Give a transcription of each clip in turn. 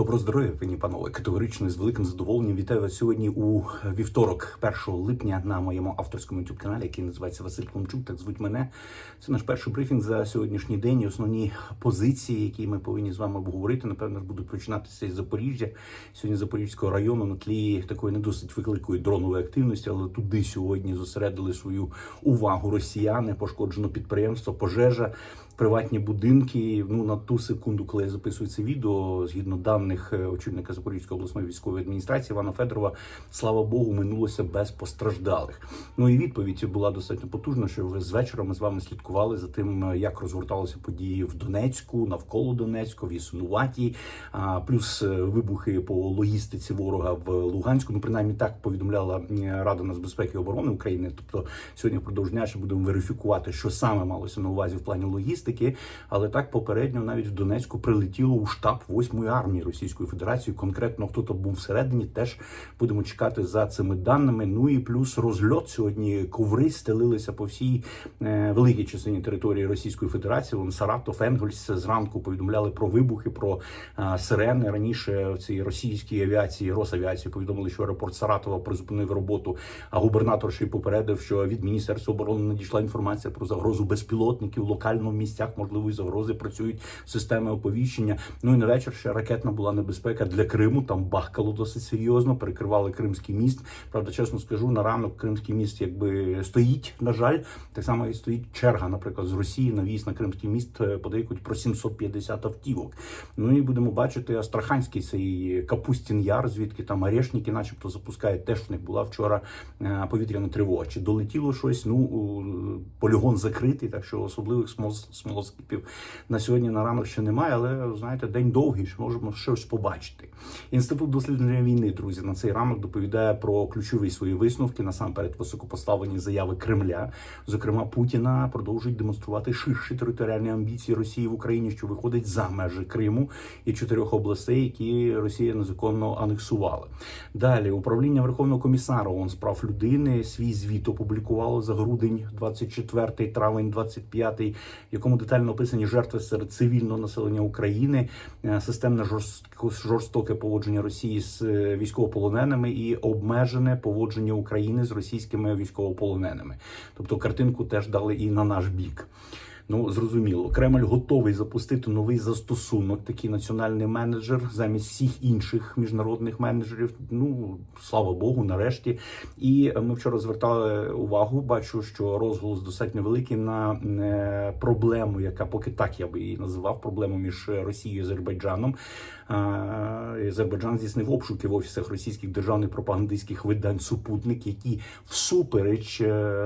Добро здоров'я, пані панове. Категорично з великим задоволенням вітаю вас сьогодні у вівторок, 1 липня, на моєму авторському youtube каналі, який називається Василь Климчук. Так звуть мене. Це наш перший брифінг за сьогоднішній день. І Основні позиції, які ми повинні з вами обговорити, напевно, будуть починатися із Запоріжжя, сьогодні Запорізького району на тлі такої не досить великої дронової активності, але туди сьогодні зосередили свою увагу росіяни. Пошкоджено підприємство, пожежа приватні будинки. Ну на ту секунду, коли я записую це відео, згідно даних е, очільника Запорізької обласної військової адміністрації Івана Федорова, слава Богу, минулося без постраждалих. Ну і відповідь була достатньо потужна. Що ви з вечора ми з вами слідкували за тим, е, як розгорталися події в Донецьку, навколо Донецьку, в Існуваті, а плюс е, вибухи по логістиці ворога в Луганську. Ну принаймні так повідомляла Рада нацбезпеки і оборони України. Тобто сьогодні впродовж дня ще будемо верифікувати, що саме малося на увазі в плані логістики. Але так попередньо навіть в Донецьку прилетіло у штаб 8-ї армії Російської Федерації. Конкретно хто то був всередині, теж будемо чекати за цими даними. Ну і плюс розльот сьогодні коври стелилися по всій е, великій частині території Російської Федерації. Вон Саратов, Енгельс зранку повідомляли про вибухи, про е, сирени. Раніше в цій російській авіації, Росавіації повідомили, що аеропорт Саратова призупинив роботу. А губернатор ще й попередив, що від міністерства оборони надійшла інформація про загрозу безпілотників локально в місцях можливої загрози працюють системи оповіщення. Ну і на вечір ще ракетна була небезпека для Криму. Там бахкало досить серйозно, перекривали Кримський міст. Правда, чесно скажу, на ранок Кримський міст якби стоїть. На жаль, так само і стоїть черга, наприклад, з Росії на на Кримський міст е, подейкують про 750 автівок. Ну і будемо бачити Астраханський цей Капустін Яр, звідки там Орешники начебто запускають. Теж в них була вчора е, повітряна тривога. Чи долетіло щось? Ну полігон закритий, так що особливих смолоскипів на сьогодні на ранок ще немає, але знаєте, день довгий, що можемо щось побачити. Інститут дослідження війни, друзі, на цей ранок доповідає про ключові свої висновки. Насамперед, високопоставлені заяви Кремля. Зокрема, Путіна продовжують демонструвати ширші територіальні амбіції Росії в Україні, що виходить за межі Криму і чотирьох областей, які Росія незаконно анексувала. Далі управління Верховного комісара ООН з прав людини свій звіт опублікувало за грудень 24 травень 25 в якому детально описані жертви серед цивільного населення України, е, системне жорстоке поводження Росії з е, військовополоненими і обмежене поводження України з російськими військовополоненими. Тобто картинку теж дали і на наш бік. Ну зрозуміло, Кремль готовий запустити новий застосунок, такий національний менеджер замість всіх інших міжнародних менеджерів. Ну слава Богу, нарешті. І ми вчора звертали увагу. Бачу, що розголос достатньо великий на е, проблему, яка поки так я би її називав, проблему між Росією і Азербайджаном. Азербайджан здійснив обшуки в офісах російських державних пропагандистських видань супутник, які всупереч е,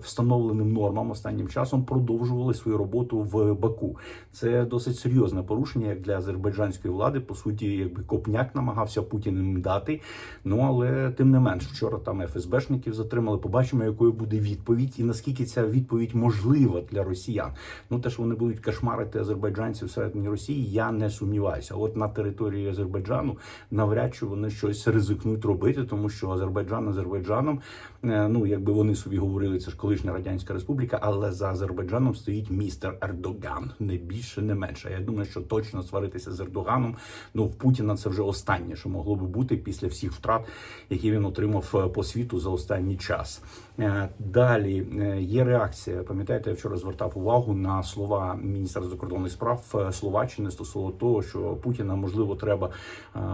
встановленим нормам останнім часом продовжували свою роботу в Баку. Це досить серйозне порушення як для азербайджанської влади. По суті, якби копняк намагався Путін їм дати. Ну але тим не менш, вчора там ФСБшників затримали. Побачимо, якою буде відповідь, і наскільки ця відповідь можлива для росіян. Ну те, що вони будуть кошмарити азербайджанців всередині Росії, я не сумніваюся. От на території Азербайджану навряд чи вони щось ризикнуть робити, тому що Азербайджан Азербайджаном, е, ну якби вони собі говорили, це ж колишня радянська республіка, але за Азербайджаном стоїть містер Ердоган, не більше, не менше. Я думаю, що точно сваритися з Ердоганом. Ну в Путіна це вже останнє, що могло би бути після всіх втрат, які він отримав е, по світу за останній час. Е, Далі е, є реакція. Пам'ятаєте, я вчора звертав увагу на слова міністра закордонних справ Словаччини стосовно того, що Путіна можливо треба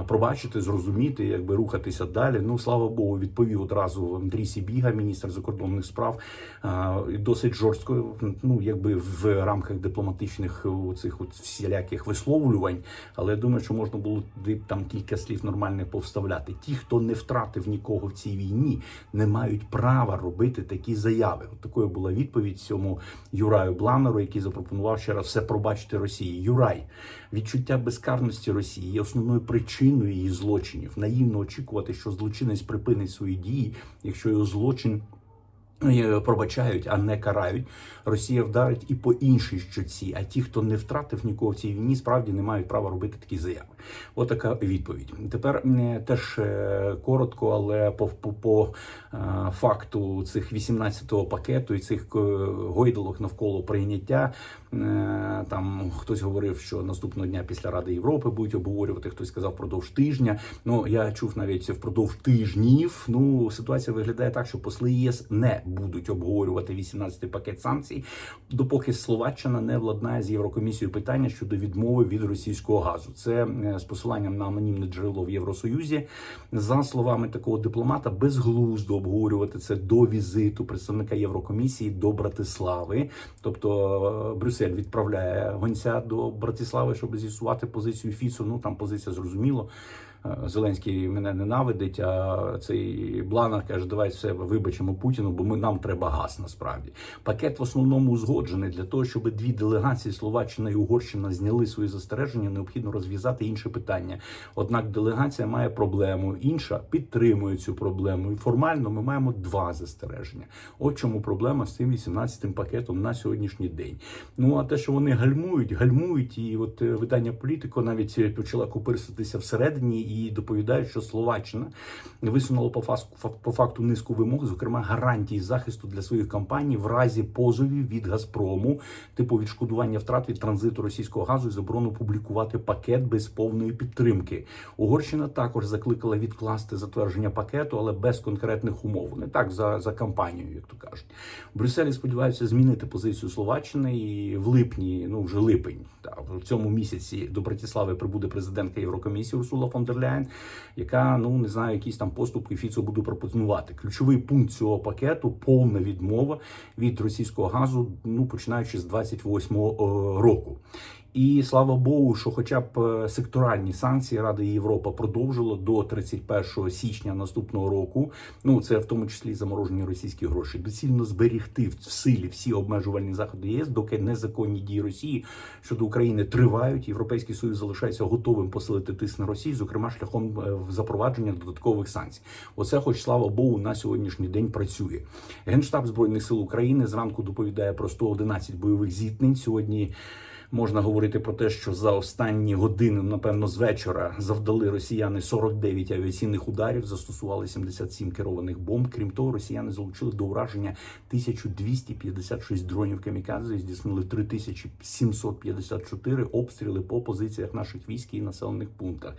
пробачити, зрозуміти, якби рухатися далі. Ну слава Богу, відповів одразу Андрій Сібіга, міністр закордонних справ, досить жорстко, ну якби в рамках дипломатичних е, цих всіляких висловлювань. Але я думаю, що можна було там кілька слів нормальних повставляти. Ті, хто не втратив нікого в цій війні, не мають права робити такі заяви. От такою була відповідь цьому Юраю Бланеру, який запропонував ще раз все пробачити Росії. Юрай, відчуття безкарності Росії є основною причиною її злочинів. Наївно очікувати, що злочинець припинить свої дії, якщо його злочин Пробачають, а не карають. Росія вдарить і по іншій щоці. А ті, хто не втратив нікого в цій війні, справді не мають права робити такі заяви. Отака відповідь. Тепер е, теж е, коротко, але по, по, по е, факту цих 18-го пакету і цих е, гойдалок навколо прийняття. Е, Там хтось говорив, що наступного дня після Ради Європи будуть обговорювати. Хтось сказав впродовж тижня. Ну я чув навіть впродовж тижнів. Ну ситуація виглядає так, що посли ЄС не будуть обговорювати 18-й пакет санкцій, допоки Словаччина не владнає з Єврокомісією питання щодо відмови від російського газу. Це е, з посиланням на анонімне джерело в Євросоюзі. За словами такого дипломата, безглуздо обговорювати це до візиту представника Єврокомісії до Братислави. Тобто е, Брюссель відправляє гонця до Братислави, щоб з'ясувати позицію Фіцу. Ну там позиція зрозуміло. Е, Зеленський мене ненавидить, а цей Бланар каже, давай все вибачимо Путіну, бо ми нам треба газ насправді. Пакет в основному узгоджений для того, щоб дві делегації Словаччина і Угорщина зняли свої застереження. Необхідно розв'язати інше питання. Однак делегація має проблему, інша підтримує цю проблему. І формально ми маємо два застереження. От чому проблема з цим 18-м пакетом на сьогоднішній день. Ну а те, що вони гальмують, гальмують, і от е, видання політико навіть почала купирситися всередині і доповідають, що Словаччина висунула по факту, по факту низку вимог, зокрема гарантії захисту для своїх компаній в разі позовів від Газпрому, типу відшкодування втрат від транзиту російського газу і заборону публікувати пакет без повної підтримки. Угорщина також закликала відкласти затвердження пакету, але без конкретних умов. Не так за, за кампанією, як то кажуть. В Брюсселі сподіваються змінити позицію Словаччини і в липні, ну вже липень, та в цьому місяці до Братислави прибуде президентка Єврокомісії Урсула фон дер Ляєн, яка ну не знаю, якісь там поступки Фіцо буде пропонувати. Ключовий пункт цього пакету повна відмова від російського газу, ну починаючи з 28-го е, року. І слава Богу, що, хоча б е, секторальні санкції Ради Європи продовжила до 31 січня наступного року. Ну це в тому числі заморожені російські гроші. Доцільно зберігти в силі всі обмежувальні заходи ЄС, доки незаконні дії Росії щодо України тривають. Європейський союз залишається готовим посилити тиск на Росію, зокрема шляхом е, запровадження додаткових санкцій. Оце, хоч слава Богу, на сьогоднішній день працює. Генштаб збройних сил України зранку доповідає про 111 бойових зіткнень сьогодні. Можна говорити про те, що за останні години, напевно, з вечора завдали росіяни 49 авіаційних ударів, застосували 77 керованих бомб. Крім того, росіяни залучили до ураження 1256 дронів камікадзе, здійснили 3754 обстріли по позиціях наших військ і населених пунктах.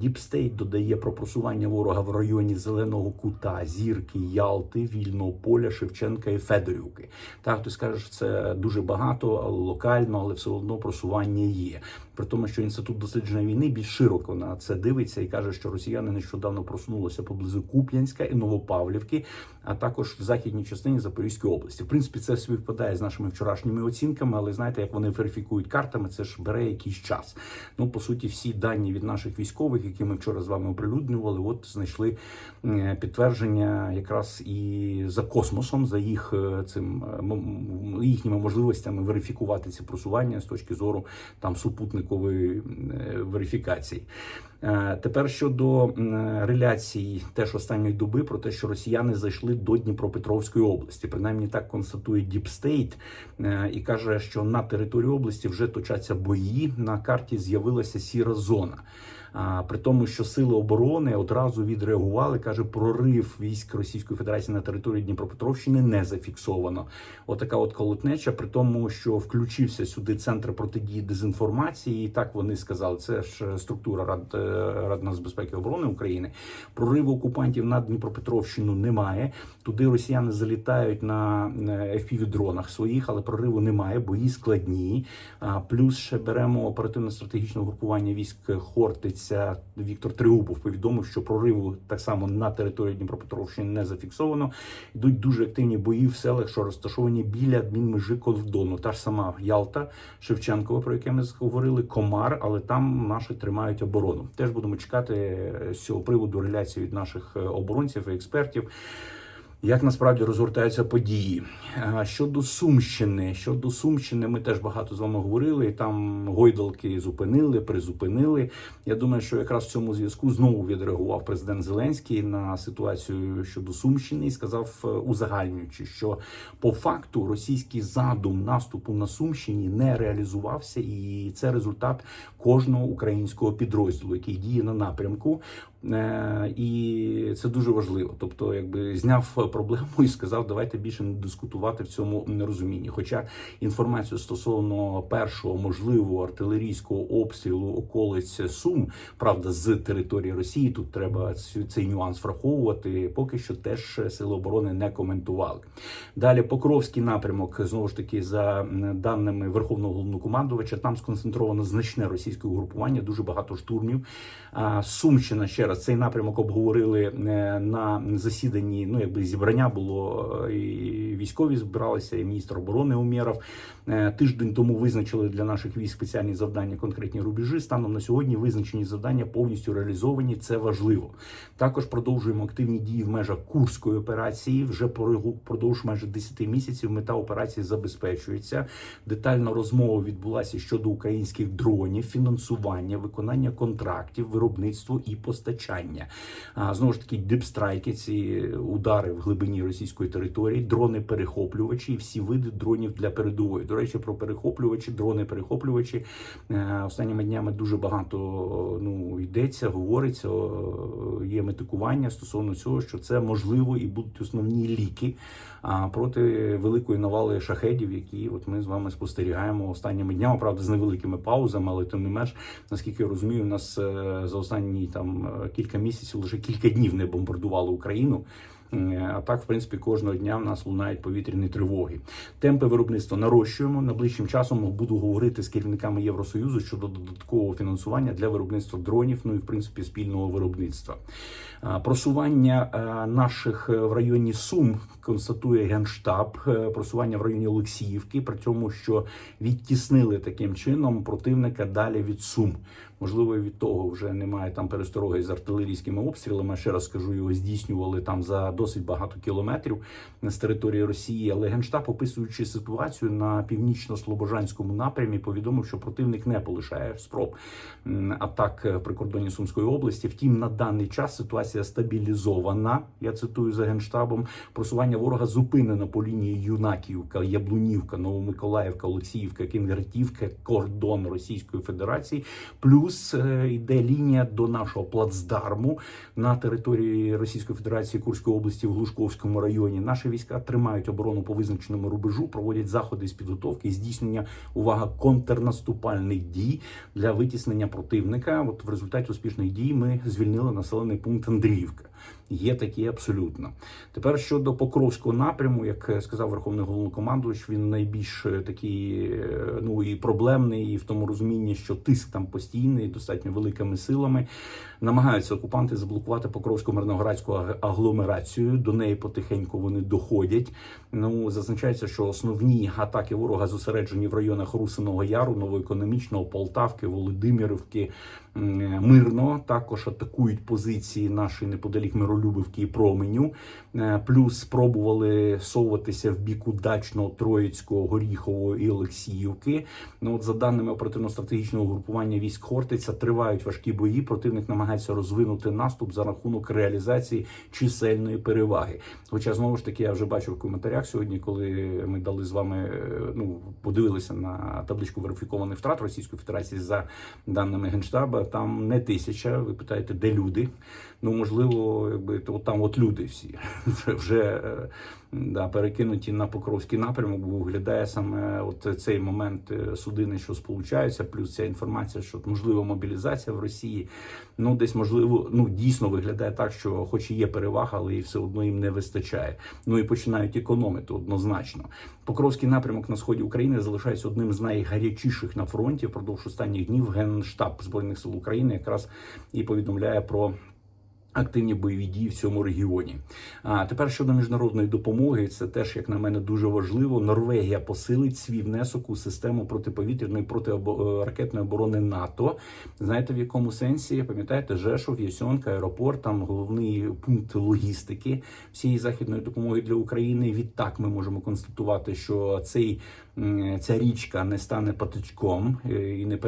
Діп Стейт додає про просування ворога в районі Зеленого Кута, Зірки, Ялти, Вільного Поля, Шевченка і Федорівки. Так, хтось каже, що це дуже багато локально, але все одно просування є. При тому, що інститут дослідження війни більш широко на це дивиться і каже, що росіяни нещодавно просунулися поблизу Куп'янська і Новопавлівки, а також в західній частині Запорізької області. В принципі, це співпадає з нашими вчорашніми оцінками, але знаєте, як вони верифікують картами, це ж бере якийсь час. Ну по суті, всі дані від наших військових, які ми вчора з вами оприлюднювали, от знайшли е, підтвердження якраз і за космосом, за їх е, цим е, їхніми можливостями верифікувати ці просування з точки зору там супутникової е, верифікації. Е, Тепер щодо реляції реляцій теж останньої доби про те, що росіяни зайшли до Дніпропетровської області, принаймні так констатує Діпстейт і каже, що на території області вже точаться бої. На карті з'явилася сіра зона. А, при тому, що сили оборони одразу відреагували, каже, прорив військ Російської Федерації на території Дніпропетровщини не зафіксовано. Отака от колотнеча, при тому, що включився сюди центр протидії дезінформації, і так вони сказали, це ж структура Рад е, Ради нацбезпеки і оборони України. Прориву окупантів на Дніпропетровщину немає. Туди росіяни залітають на fpv дронах своїх, але прориву немає, бої складні. Плюс ще беремо оперативно-стратегічне групування військ Хортиць. Віктор Триупов повідомив, що прориву так само на території Дніпропетровщини не зафіксовано. Йдуть дуже активні бої в селах, що розташовані біля адмінмежі кордону. Та ж сама Ялта, Шевченкова, про яке ми говорили, Комар, але там наші тримають оборону. Теж будемо чекати з цього приводу реляції від наших е, оборонців і експертів. Як насправді розгортаються події щодо Сумщини? Щодо Сумщини, ми теж багато з вами говорили. Там гойдалки зупинили, призупинили. Я думаю, що якраз в цьому зв'язку знову відреагував президент Зеленський на ситуацію щодо Сумщини і сказав, е, узагальнюючи, що по факту російський задум наступу на Сумщині не реалізувався, і це результат кожного українського підрозділу, який діє на напрямку. Е, І це дуже важливо. Тобто, якби зняв проблему і сказав, давайте більше не дискутувати в цьому нерозумінні. Хоча інформацію стосовно першого можливого артилерійського обстрілу околиць Сум, правда, з території Росії, тут треба цей нюанс враховувати. Поки що теж сили оборони не коментували. Далі Покровський напрямок знову ж таки за даними Верховного головнокомандувача, там сконцентровано значне російське угрупування, дуже багато штурмів. Сумщина ще раз цей напрямок обговорили е, на засіданні. Ну якби зібрання було е, і військові збиралися, і міністр оборони Умєров. Е, Тиждень тому визначили для наших військ спеціальні завдання, конкретні рубежі. Станом на сьогодні визначені завдання повністю реалізовані. Це важливо. Також продовжуємо активні дії в межах курської операції. Вже впродовж майже 10 місяців мета операції забезпечується. Детальна розмова відбулася щодо українських дронів, фінансування, виконання контрактів, виробництво і постачання. А, Знову ж таки, дипстрайки, ці удари в глибині російської території, дрони перехоплювачі і всі види дронів для передової. До речі, про перехоплювачі, дрони перехоплювачі Е, останніми днями дуже багато ну йдеться, говориться. Є метикування стосовно цього, що це можливо і будуть основні ліки проти великої навали шахедів, які от ми з вами спостерігаємо останніми днями. Правда, з невеликими паузами, але тим не менш, наскільки я розумію, у нас е, за останні там кілька місяців лише кілька днів не бомбардували Україну. Е, А так, в принципі, кожного дня в нас лунають повітряні тривоги. Темпи виробництва нарощуємо. Найближчим часом буду говорити з керівниками Євросоюзу щодо додаткового фінансування для виробництва дронів, ну і в принципі спільного виробництва. Е, Просування е, наших в районі Сум констатує генштаб. Просування в районі Олексіївки, при тому, що відтіснили таким чином противника далі від Сум. Можливо, від того вже немає там перестороги з артилерійськими обстрілами. Ще раз скажу, його здійснювали там за досить багато кілометрів з території Росії. Але генштаб, описуючи ситуацію на північно-слобожанському напрямі, повідомив, що противник не полишає спроб атак в прикордонні Сумської області. Втім, на даний час ситуація стабілізована. Я цитую за генштабом. Просування ворога зупинено по лінії Юнаківка, Яблунівка, Новомиколаївка, Олексіївка, Кінгертівка, кордон Російської Федерації. Плюс е, йде лінія до нашого плацдарму на території Російської Федерації Курської області в Глушковському районі. Наші війська тримають оборону по визначеному рубежу, проводять заходи з підготовки і здійснення увага контрнаступальних дій для витіснення противника. От в результаті успішних дій ми звільнили населений пункт Андріївка. Є такі абсолютно. Тепер щодо Покровського напряму, як сказав Верховний головнокомандувач, він найбільш е, такий е, ну і проблемний, і в тому розумінні, що тиск там постійний, достатньо великими силами. Намагаються окупанти заблокувати Покровську мирноградську агломерацію. До неї потихеньку вони доходять. Ну зазначається, що основні атаки ворога зосереджені в районах Русиного Яру, Новоекономічного, Полтавки, Володимирівки, Мирно. Також атакують позиції наші неподалік Миролюбівки і Променю. Е, Плюс спробували совуватися в бік удачного Троїцького, Горіхового і Олексіївки. Ну от за даними оперативно-стратегічного групування військ Хортиця, тривають важкі бої. Противник намагається розвинути наступ за рахунок реалізації чисельної переваги. Хоча знову ж таки я вже бачив в коментарях сьогодні, коли ми дали з вами е, ну подивилися на табличку верифікованих втрат Російської Федерації за даними генштаба. Там не тисяча. Ви питаєте, де люди? Ну можливо, якби то там от люди всі вже, е, да, перекинуті на Покровський напрямок, бо виглядає саме от цей момент е, судини, що сполучаються, плюс ця інформація, що можливо мобілізація в Росії. Ну десь можливо, ну дійсно виглядає так, що, хоч і є перевага, але і все одно їм не вистачає. Ну і починають економити однозначно. Покровський напрямок на сході України залишається одним з найгарячіших на фронті впродовж останніх днів. Генштаб збройних сил України якраз і повідомляє про Активні бойові дії в цьому регіоні. А тепер щодо міжнародної допомоги, це теж, як на мене, дуже важливо. Норвегія посилить свій внесок у систему протиповітряної протиракетної оборони НАТО. Знаєте в якому сенсі? Пам'ятаєте, Жешов, Єсьонка, аеропорт, там головний пункт логістики всієї західної допомоги для України. Відтак ми можемо констатувати, що цей ця річка не стане патичком е, і не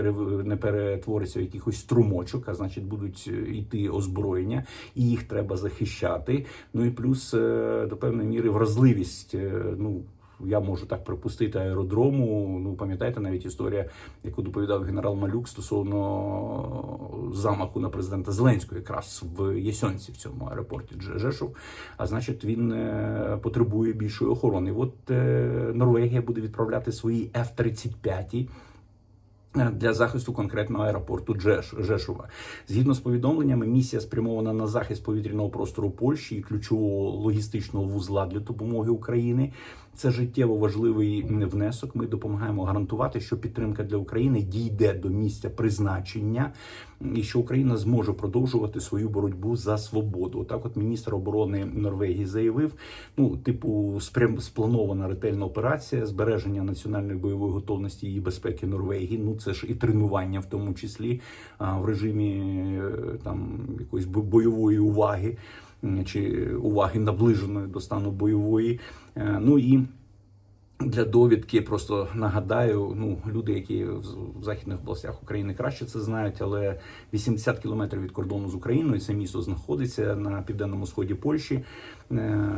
не перетвориться в якихось струмочок, а значить будуть е, йти озброєння, і їх треба захищати. Ну і плюс е, до певної міри вразливість. Ну я можу так припустити аеродрому. Ну пам'ятаєте навіть історія, яку доповідав генерал Малюк стосовно замаху на президента Зеленського, якраз в Єсьонці в цьому аеропорті Джешов. А значить, він е, потребує більшої охорони. От е, Норвегія буде відправляти свої F-35 для захисту конкретного аеропорту Джеш, Жешува. Згідно з повідомленнями, місія спрямована на захист повітряного простору Польщі і ключового логістичного вузла для допомоги України. Це життєво важливий внесок. Ми допомагаємо гарантувати, що підтримка для України дійде до місця призначення, і що Україна зможе продовжувати свою боротьбу за свободу. Так, от міністр оборони Норвегії заявив: ну, типу, спрям спланована ретельна операція збереження національної бойової готовності і безпеки Норвегії. Ну це ж і тренування, в тому числі в режимі е, там якоїсь бо- бойової уваги чи уваги наближеної до стану бойової. Е, Ну і для довідки просто нагадаю, ну люди, які в західних областях України краще це знають, але 80 кілометрів від кордону з Україною це місто знаходиться на південному сході Польщі. Е,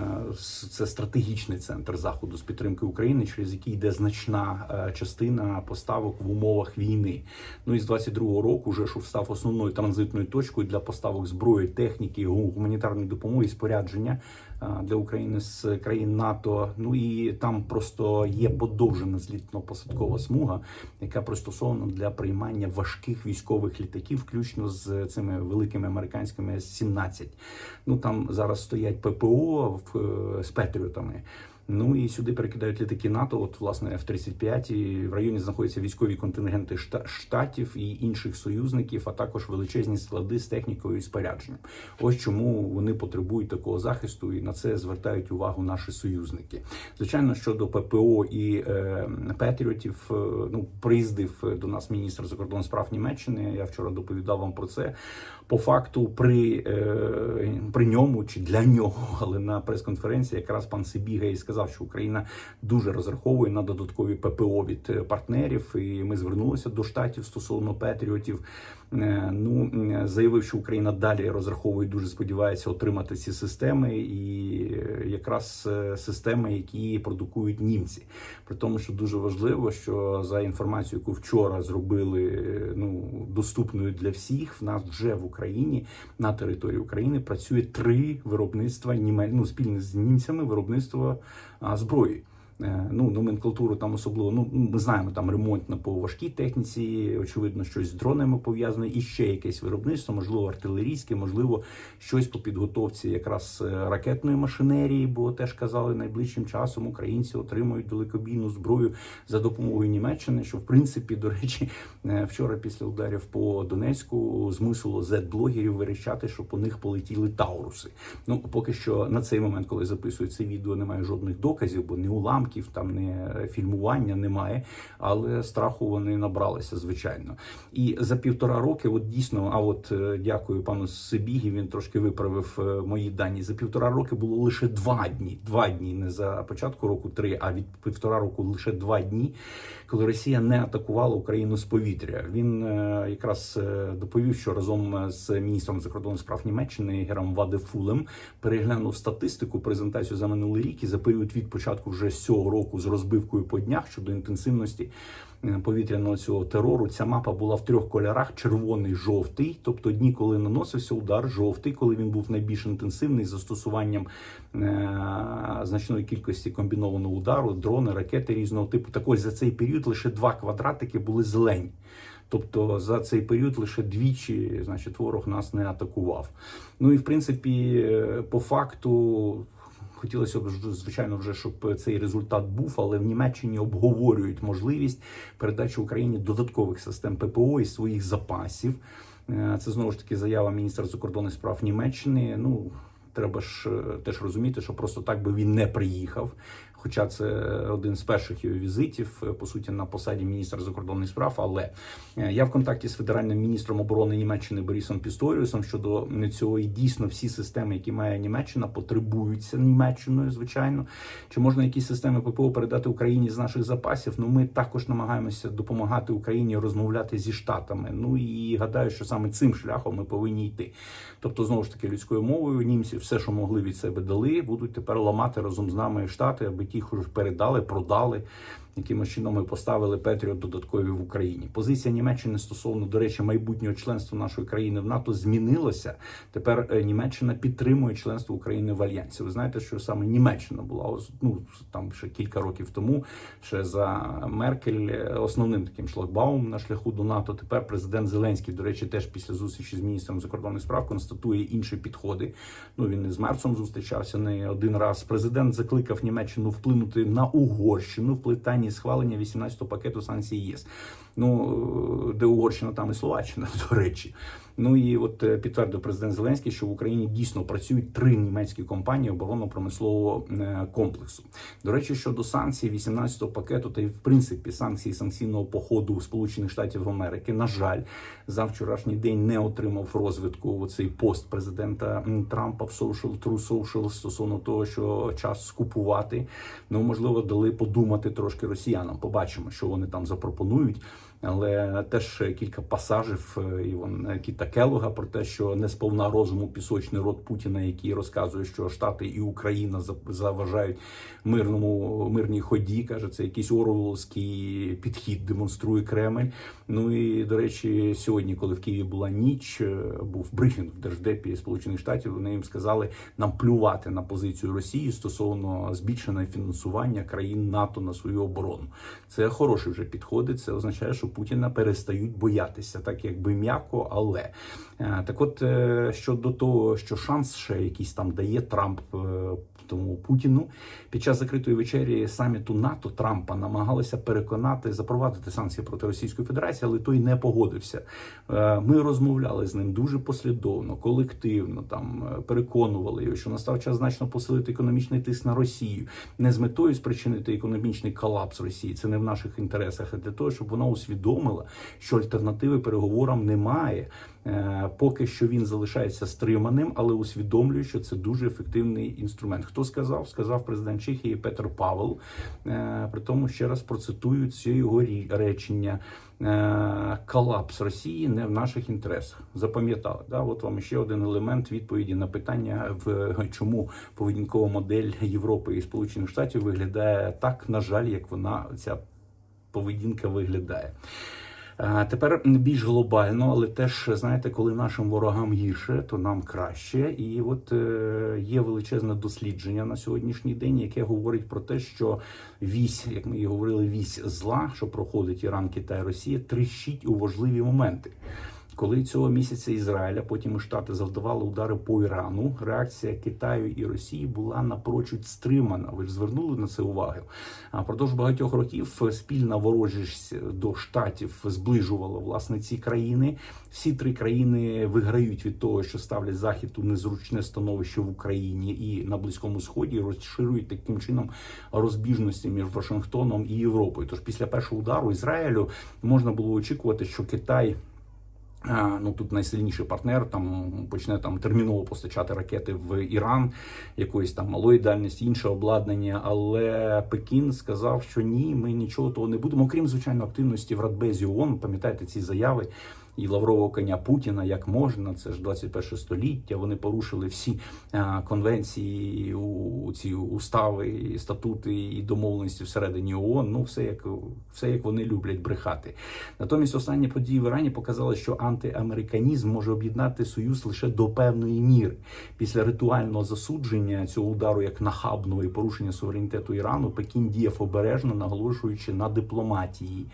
Це стратегічний центр заходу з підтримки України, через який йде значна е, частина поставок в умовах війни. Ну і з 22-го року вже що став основною транзитною точкою для поставок зброї, техніки, гуманітарної допомоги, спорядження е, для України з країн НАТО. Ну і там просто є подовжена злітно-посадкова смуга, яка пристосована для приймання важких військових літаків, включно з цими великими американськими С-17. Ну там зараз стоять ППО в, е, з Петріотами. Ну і сюди перекидають літаки НАТО. От власне F-35, і в районі знаходяться військові контингенти штатів і інших союзників, а також величезні склади з технікою і спорядженням. Ось чому вони потребують такого захисту, і на це звертають увагу наші союзники. Звичайно, щодо ППО і е, Петріотів, е, ну приїздив до нас міністр закордонних справ Німеччини. Я вчора доповідав вам про це. По факту, при, е, при ньому чи для нього, але на прес-конференції якраз пан Сибіга і сказав, що Україна дуже розраховує на додаткові ППО від е, партнерів. І ми звернулися до штатів стосовно Петріотів. Е, Ну заявив, що Україна далі розраховує, дуже сподівається отримати ці системи, і якраз системи, які продукують німці. При тому, що дуже важливо, що за інформацією, яку вчора зробили ну доступною для всіх, в нас вже в Україні на території України працює три виробництва ну, спільне з німцями виробництва а, зброї. Е, Ну, номенклатуру там особливо. Ну, ми знаємо, там ремонтна по важкій техніці, очевидно, щось з дронами пов'язане, і ще якесь виробництво, можливо, артилерійське, можливо, щось по підготовці якраз е, ракетної машинерії, бо теж казали, найближчим часом українці отримують далекобійну зброю за допомогою Німеччини, що в принципі, до речі, е, вчора після ударів по Донецьку змусило Z-блогерів верещати, що по них полетіли Тауруси. Ну, поки що на цей момент, коли записую це відео, немає жодних доказів, бо не уламків, там не фільмування немає. Але страху вони набралися, звичайно. І за півтора роки, от дійсно, а от е, дякую пану Сибігі, він трошки виправив е, мої дані. За півтора роки було лише два дні. Два дні, не за початку року три, а від півтора року лише два дні, коли Росія не атакувала Україну з повітря. Він е, якраз доповів, що разом з міністром закордонних справ Німеччини Гером Ваде Фулем переглянув статистику презентацію за минулий рік і за період від початку вже з цього року з розбивкою по днях щодо інтенсивності е, повітряного цього терору. Ця мапа була в трьох кольорах: червоний, жовтий, тобто дні, коли наносився удар, жовтий, коли він був найбільш інтенсивний з застосуванням е- значної кількості комбінованого удару, дрони, ракети різного типу. Так ось за цей період лише два квадратики були зелені. Тобто за цей період лише двічі, значить, ворог нас не атакував. Ну і в принципі, е, по факту. Хотілося б звичайно вже, щоб цей результат був, але в Німеччині обговорюють можливість передачі Україні додаткових систем ППО і своїх запасів. Е, Це знову ж таки заява міністра закордонних справ Німеччини. Ну треба ж е, теж розуміти, що просто так би він не приїхав. Хоча це один з перших його візитів, е, по суті, на посаді міністра закордонних справ. Але е, я в контакті з федеральним міністром оборони Німеччини Борисом Пісторіусом щодо цього і дійсно всі системи, які має Німеччина, потребуються Німеччиною, звичайно. Чи можна якісь системи ППО передати Україні з наших запасів? Ну ми також намагаємося допомагати Україні розмовляти зі штатами. Ну і гадаю, що саме цим шляхом ми повинні йти. Тобто, знову ж таки, людською мовою німці все, що могли від себе дали, будуть тепер ламати разом з нами штати, аби вже передали, продали. Якимось чином ми поставили Петріот додаткові в Україні. Позиція Німеччини стосовно, до речі, майбутнього членства нашої країни в НАТО змінилася. Тепер е, Німеччина підтримує членство України в альянсі. Ви знаєте, що саме Німеччина була ну, там ще кілька років тому, ще за Меркель, е, основним таким шлагбаумом на шляху до НАТО. Тепер президент Зеленський, до речі, теж після зустрічі з міністром закордонних справ констатує інші підходи. Ну він і з Мерцом зустрічався не один раз. Президент закликав Німеччину вплинути на Угорщину в плитанні схвалення 18-го пакету санкцій ЄС. Ну е, де Угорщина, там і Словаччина, до речі. Ну і от е, підтвердив президент Зеленський, що в Україні дійсно працюють три німецькі компанії оборонно-промислового е, комплексу. До речі, щодо санкцій 18-го пакету, та й в принципі санкцій санкційного походу Сполучених Штатів Америки, на жаль, за вчорашній день не отримав розвитку оцей пост президента Трампа в Social True Social стосовно того, що час скупувати. Ну можливо, дали подумати трошки росіянам. Побачимо, що вони там запропонують. Але теж кілька пасажів е, і вон е, Кіта Келога про те, що не сповна розуму пісочний рот Путіна, який розказує, що Штати і Україна заважають мирному мирній ході. каже, це якийсь орловський підхід демонструє Кремль. Ну і до речі, сьогодні, коли в Києві була ніч, е, був брифінг в держдепі Сполучених Штатів. Вони їм сказали нам плювати на позицію Росії стосовно збільшеного фінансування країн НАТО на свою оборону. Це хороші вже підходи. Це означає, що Путіна перестають боятися, так якби м'яко, але так, от е, щодо того, що шанс ще якийсь там дає Трамп. е, Тому Путіну під час закритої вечері саміту НАТО Трампа намагалися переконати запровадити санкції проти Російської Федерації, але той не погодився. Е, Ми розмовляли з ним дуже послідовно, колективно там е, переконували його, що настав час значно посилити економічний тиск на Росію, не з метою спричинити економічний колапс Росії. Це не в наших інтересах, а для того, щоб вона усвідомила, що альтернативи переговорам немає. Е, Поки що він залишається стриманим, але усвідомлює, що це дуже ефективний інструмент. Хто сказав? Сказав президент Чехії Петр Павел. Е, При тому ще раз процитую ці його речення. Е, Колапс Росії не в наших інтересах. Запам'ятали. Да? От вам ще один елемент відповіді на питання, в чому поведінкова модель Європи і Сполучених Штатів виглядає так, на жаль, як вона ця поведінка виглядає. Е, Тепер більш глобально, але теж знаєте, коли нашим ворогам гірше, то нам краще. І от е, є величезне дослідження на сьогоднішній день, яке говорить про те, що вісь, як ми і говорили, вісь зла, що проходить Іран, Китай, Росія, тріщить у важливі моменти. Коли цього місяця Ізраїля, потім і Штати завдавали удари по Ірану, реакція Китаю і Росії була напрочуд стримана. Ви ж звернули на це увагу. А продовж багатьох років спільна ворожість до штатів зближувала власне ці країни. Всі три країни виграють від того, що ставлять захід у незручне становище в Україні і на близькому сході, розширюють таким чином розбіжності між Вашингтоном і Європою. Тож після першого удару Ізраїлю можна було очікувати, що Китай. Ну тут найсильніший партнер там почне там терміново постачати ракети в Іран, якоїсь там малої дальності, інше обладнання. Але Пекін сказав, що ні, ми нічого того не будемо, окрім звичайно активності в Радбезі ООН. Пам'ятаєте ці заяви і лаврового коня Путіна, як можна, це ж 21 століття. Вони порушили всі конвенції, у ці устави, статути і домовленості всередині ООН. Ну все як все як вони люблять брехати. Натомість останні події в Ірані показали, що антиамериканізм може об'єднати союз лише до певної міри. Після ритуального засудження цього удару як нахабного і порушення суверенітету Ірану, Пекін діяв обережно, наголошуючи на дипломатії.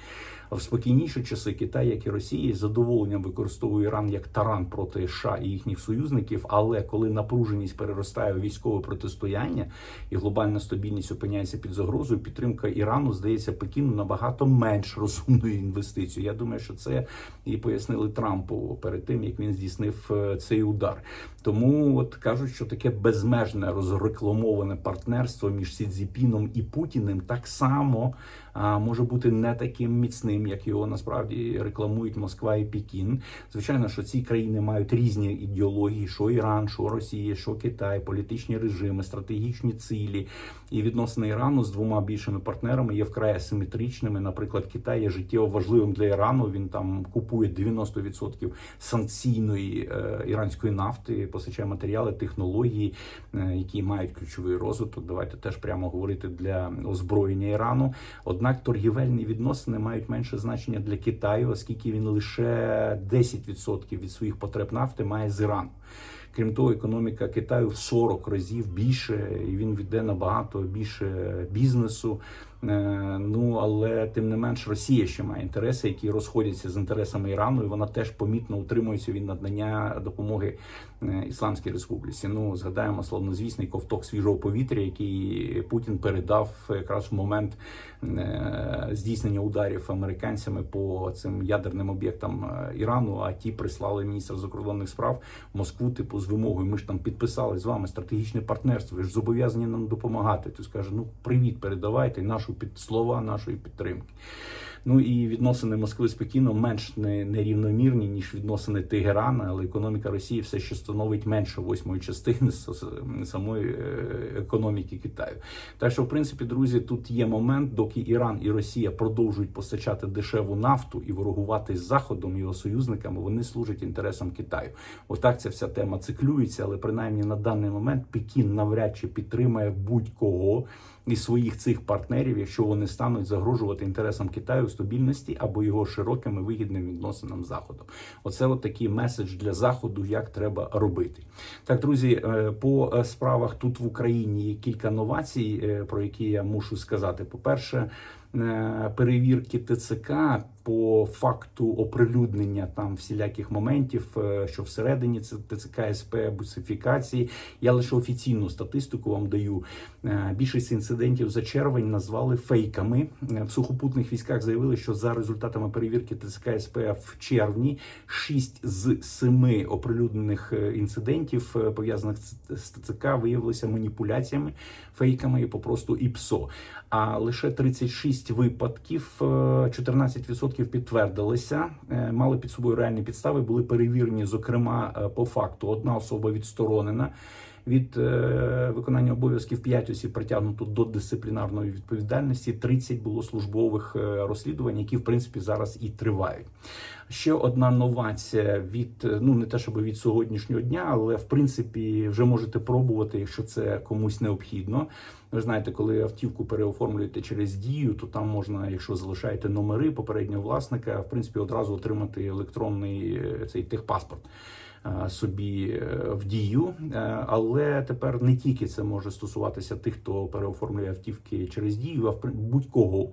В спокійніші часи Китай, як і Росія, з задоволенням використовує Іран як таран проти США і їхніх союзників. Але коли напруженість переростає у військове протистояння і глобальна стабільність опиняється під загрозою, підтримка Ірану здається Пекіну набагато менш розумною інвестицією. Я думаю, що це і пояснили Трампу перед тим, як він здійснив е, цей удар. Тому от кажуть, що таке безмежне розрекламоване партнерство між Сі Цзіпіном і Путіним так само може бути не таким міцним, як його насправді рекламують Москва і Пекін. Звичайно, що ці країни мають різні ідеології: що Іран, що Росія, що Китай, політичні режими, стратегічні цілі. І відносини Ірану з двома більшими партнерами є вкрай асиметричними. Наприклад, Китай є життєво важливим для Ірану. Він там купує 90% санкційної е, іранської нафти, постачає матеріали, технології, е, які мають ключовий розвиток. Давайте теж прямо говорити для озброєння Ірану. Однак торгівельні відносини мають менше значення для Китаю, оскільки він лише 10% від своїх потреб нафти має з Ірану. Крім того, економіка Китаю в 40 разів більше, і він відде набагато більше бізнесу. Е, Ну але тим не менш Росія ще має інтереси, які розходяться з інтересами Ірану. і Вона теж помітно утримується від надання допомоги е, Ісламській Республіці. Ну згадаємо славнозвісний ковток свіжого повітря, який Путін передав якраз в момент е, здійснення ударів американцями по цим ядерним об'єктам Ірану. А ті прислали міністра закордонних справ в Москву, типу з вимогою. Ми ж там підписали з вами стратегічне партнерство. Ви ж зобов'язані нам допомагати. Ти скаже, ну привіт, передавайте нашу під слова нашої підтримки. Ну і відносини Москви з Пекіном менш не, нерівномірні, ніж відносини Тегерана, але економіка Росії все ще становить менше восьмої частини самої е, економіки Китаю. Так що, в принципі, друзі, тут є момент, доки Іран і Росія продовжують постачати дешеву нафту і ворогувати з Заходом його союзниками, вони служать інтересам Китаю. Отак ця вся тема циклюється, але принаймні на даний момент Пекін навряд чи підтримає будь-кого із своїх цих партнерів, якщо вони стануть загрожувати інтересам Китаю стабільності або його широкими вигідним відносинам заходу. Оце от такий меседж для заходу, як треба робити. Так, друзі, е, по е, справах тут в Україні є кілька новацій, е, про які я мушу сказати. По перше. Перевірки ТЦК по факту оприлюднення там всіляких моментів, е, що всередині це ТЦК СП, бусифікації. Я лише офіційну статистику вам даю. Е, більшість інцидентів за червень назвали фейками. Е, в сухопутних військах заявили, що за результатами перевірки ТЦК СП в червні 6 з 7 оприлюднених інцидентів, пов'язаних з ТЦК, виявилися маніпуляціями, фейками і попросту ІПСО. А лише 36 випадків, 14% 100% підтвердилися, е, мали під собою реальні підстави, були перевірені. Зокрема, е, по факту, одна особа відсторонена від е, виконання обов'язків 5 осіб притягнуто до дисциплінарної відповідальності. 30 було службових розслідувань, які в принципі зараз і тривають. Ще одна новація від ну не те, щоб від сьогоднішнього дня, але в принципі вже можете пробувати, якщо це комусь необхідно. Ви знаєте, коли автівку переоформлюєте через дію, то там можна, якщо залишаєте номери попереднього власника, в принципі одразу отримати електронний е, цей техпаспорт собі е, в дію. Е, Але тепер не тільки це може стосуватися тих, хто переоформлює автівки через дію, а в будь-кого.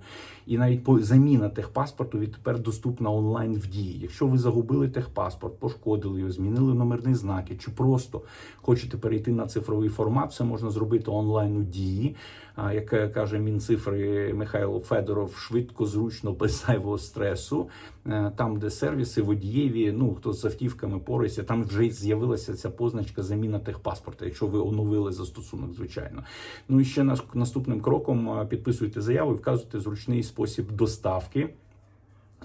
І навіть заміна техпаспорту відтепер доступна онлайн в дії. Якщо ви загубили техпаспорт, пошкодили його, змінили номерні знаки, чи просто хочете перейти на цифровий формат, все можна зробити онлайн у дії. Як е, каже Мінцифри Михайло Федоров, швидко, зручно, без зайвого стресу. Е, Там, де сервіси водієві, ну хто з автівками порається, там вже з'явилася ця позначка заміна техпаспорта, якщо ви оновили застосунок, звичайно. Ну і ще нас- наступним кроком е, підписуйте заяву і вказуйте зручний спосіб доставки.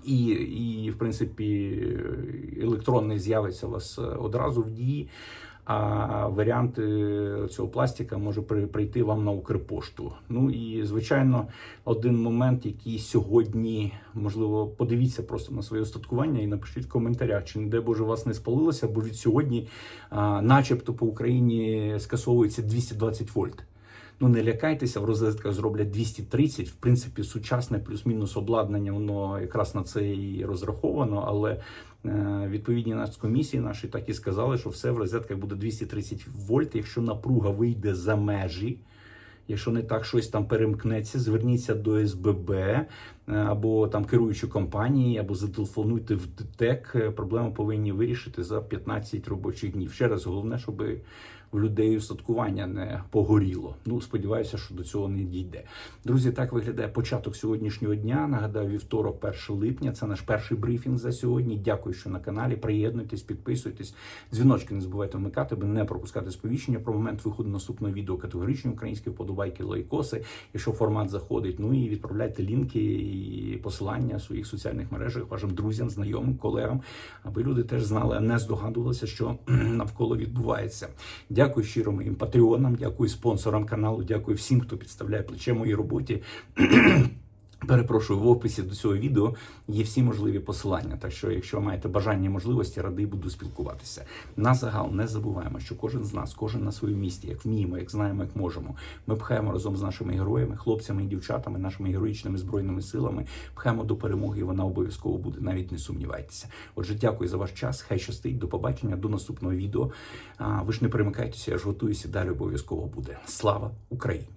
І, і, в принципі, електронний з'явиться у вас е, одразу в дії. А варіант е, цього пластика може при- прийти вам на Укрпошту. Ну і звичайно, один момент, який сьогодні, можливо, подивіться просто на своє остаткування і напишіть в коментарях, чи не де Боже вас не спалилося, бо від сьогодні, начебто, по Україні скасовується 220 вольт. Ну не лякайтеся, в розетках зроблять 230. В принципі, сучасне плюс-мінус обладнання, воно якраз на це і розраховано. Але е, відповідні нацкомісії наші так і сказали, що все в розетках буде 230 вольт. Якщо напруга вийде за межі, якщо не так щось там перемкнеться, зверніться до СББ. е, або там керуючі компанії, або зателефонуйте в ДТЕК. Проблему повинні вирішити за 15 робочих днів. Ще раз головне, щоб в людей устаткування не погоріло. Ну сподіваюся, що до цього не дійде. Друзі, так виглядає початок сьогоднішнього дня. Нагадаю, вівторок, 1 липня. Це наш перший брифінг за сьогодні. Дякую, що на каналі. Приєднуйтесь, підписуйтесь. Дзвіночки не забувайте вмикати, аби не пропускати сповіщення про момент виходу наступного відео. Категоричні українські вподобайки, лайкоси, якщо формат заходить. Ну і відправляйте лінки і посилання в своїх соціальних мережах вашим друзям, знайомим, колегам, аби люди теж знали, а не здогадувалися, що навколо відбувається. Дякую щиро моїм патреонам, дякую спонсорам каналу, дякую всім, хто підставляє плече моїй роботі. Перепрошую, в описі до цього відео є всі можливі посилання. Так що, якщо маєте бажання і можливості, радий буду спілкуватися. На загал не забуваємо, що кожен з нас, кожен на своєму місці, як вміємо, як знаємо, як можемо. Ми пхаємо разом з нашими героями, хлопцями і дівчатами, нашими героїчними збройними силами, пхаємо до перемоги, і вона обов'язково буде. Навіть не сумнівайтеся. Отже, дякую за ваш час. Хай щастить. До побачення, до наступного відео. А, ви ж не перемикайтеся, я ж готуюся. Далі обов'язково буде. Слава Україні!